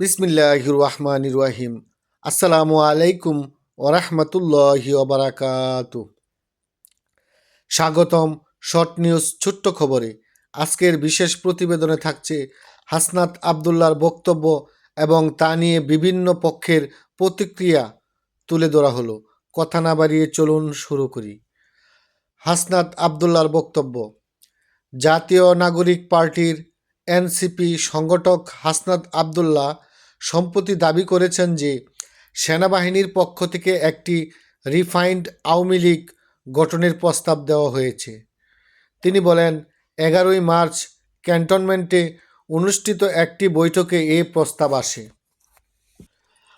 বিসমিল্লাহির রহমানির রহিম। আসসালামু আলাইকুম ওরহমতুল্লাহি ওবরাকাত স্বাগতম শর্ট নিউজ ছোট্ট খবরে। আজকের বিশেষ প্রতিবেদনে থাকছে হাসনাত আবদুল্লার বক্তব্য এবং তা নিয়ে বিভিন্ন পক্ষের প্রতিক্রিয়া তুলে ধরা হলো। কথা না বাড়িয়ে চলুন শুরু করি। হাসনাত আবদুল্লার বক্তব্য, জাতীয় নাগরিক পার্টির এনসিপি সংগঠক হাসনাত আবদুল্লাহ সম্প্রতি দাবি করেছেন যে সেনাবাহিনীর পক্ষ থেকে একটি রিফাইন্ড আওয়ামী লীগ গঠনের প্রস্তাব দেওয়া হয়েছে। তিনি বলেন, এগারোই মার্চ ক্যান্টনমেন্টে অনুষ্ঠিত একটি বৈঠকে এ প্রস্তাব আসে।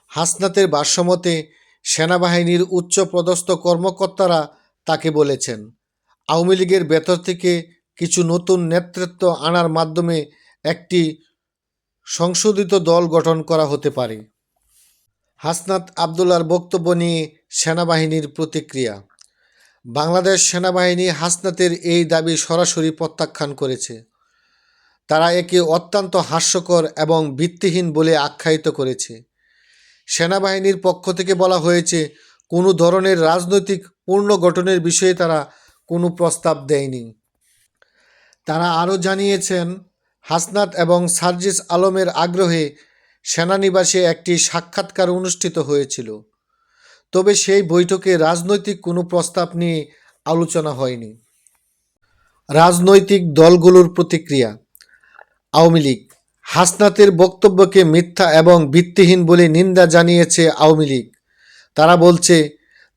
হাসনাতের ভাষ্যমতে সেনাবাহিনীর উচ্চপদস্থ কর্মকর্তারা তাকে বলেছেন, আওয়ামী লীগের ভেতর থেকে কিছু নতুন নেতৃত্ব আনার মাধ্যমে একটি সংশোধিত দল গঠন করা হতে পারে। হাসনাত আবদুল্লার বক্তব্য নিয়ে সেনাবাহিনীর প্রতিক্রিয়া। বাংলাদেশ সেনাবাহিনী হাসনাতের এই দাবি সরাসরি প্রত্যাখ্যান করেছে। তারা একে অত্যন্ত হাস্যকর এবং ভিত্তিহীন বলে আখ্যায়িত করেছে। সেনাবাহিনীর পক্ষ থেকে বলা হয়েছে, কোনো ধরনের রাজনৈতিক পুনর্গঠনের বিষয়ে তারা কোনো প্রস্তাব দেয়নি। তারা আরও জানিয়েছেন হাসনাত এবং সার্জিস আলমের আগ্রহে সেনানিবাসে একটি সাক্ষাৎকার অনুষ্ঠিত হয়েছিল। তবে সেই বৈঠকে রাজনৈতিক কোনো প্রস্তাব নিয়ে আলোচনা হয়নি। রাজনৈতিক দলগুলোর প্রতিক্রিয়া। আওয়ামী লীগ। হাসনাতের বক্তব্যকে মিথ্যা এবং ভিত্তিহীন বলে নিন্দা জানিয়েছে আওয়ামী লীগ। তারা বলছে,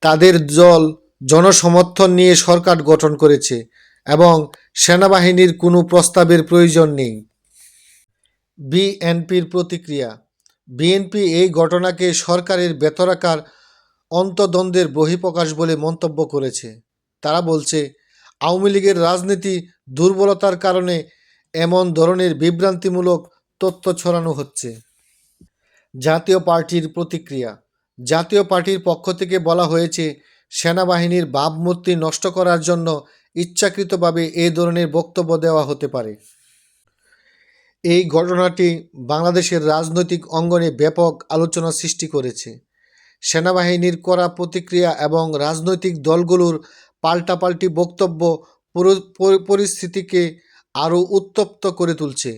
তাদের দল জনসমর্থন নিয়ে সরকার গঠন করেছে এবং সেনাবাহিনীর কোনো প্রস্তাবের প্রয়োজন নেই। বিএনপির প্রতিক্রিয়া। বিএনপি এই ঘটনাকে সরকারের বেতরাকার অন্তদ্বন্দ্বের বহিঃপ্রকাশ বলে মন্তব্য করেছে। তারা বলছে, আওয়ামী লীগের রাজনীতি দুর্বলতার কারণে এমন ধরনের বিভ্রান্তিমূলক তথ্য ছড়ানো হচ্ছে। জাতীয় পার্টির প্রতিক্রিয়া। জাতীয় পার্টির পক্ষ থেকে বলা হয়েছে, সেনাবাহিনীর ভাবমূর্তি নষ্ট করার জন্য ইচ্ছাকৃতভাবে এ ধরনের বক্তব্য দেওয়া হতে পারে। এই ঘটনাটি বাংলাদেশের রাজনৈতিক অঙ্গনে ব্যাপক আলোচনা সৃষ্টি করেছে। সেনাবাহিনীর করা প্রতিক্রিয়া এবং রাজনৈতিক দলগুলোর পাল্টাপাল্টি বক্তব্য পরিস্থিতিকে আরও উত্তপ্ত করে তুলছে।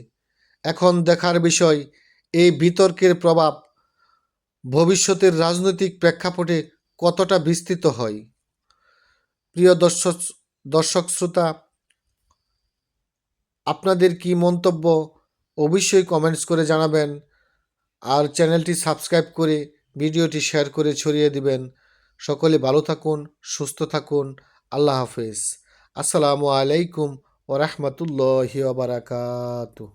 এখন দেখার বিষয়, এই বিতর্কের প্রভাব ভবিষ্যতের রাজনৈতিক প্রেক্ষাপটে কতটা বিস্তৃত হয়? প্রিয় দর্শক দর্শক শ্রোতা, আপনাদের কি মন্তব্য অবশ্যই কমেন্টস করে জানাবেন আর চ্যানেলটি সাবস্ক্রাইব করে ভিডিওটি শেয়ার করে ছড়িয়ে দিবেন। সকলে ভালো থাকুন, সুস্থ থাকুন, আল্লাহ হাফেজ। আসসালামু আলাইকুম ওরহমতুল্লাহ বারাকাতুহ।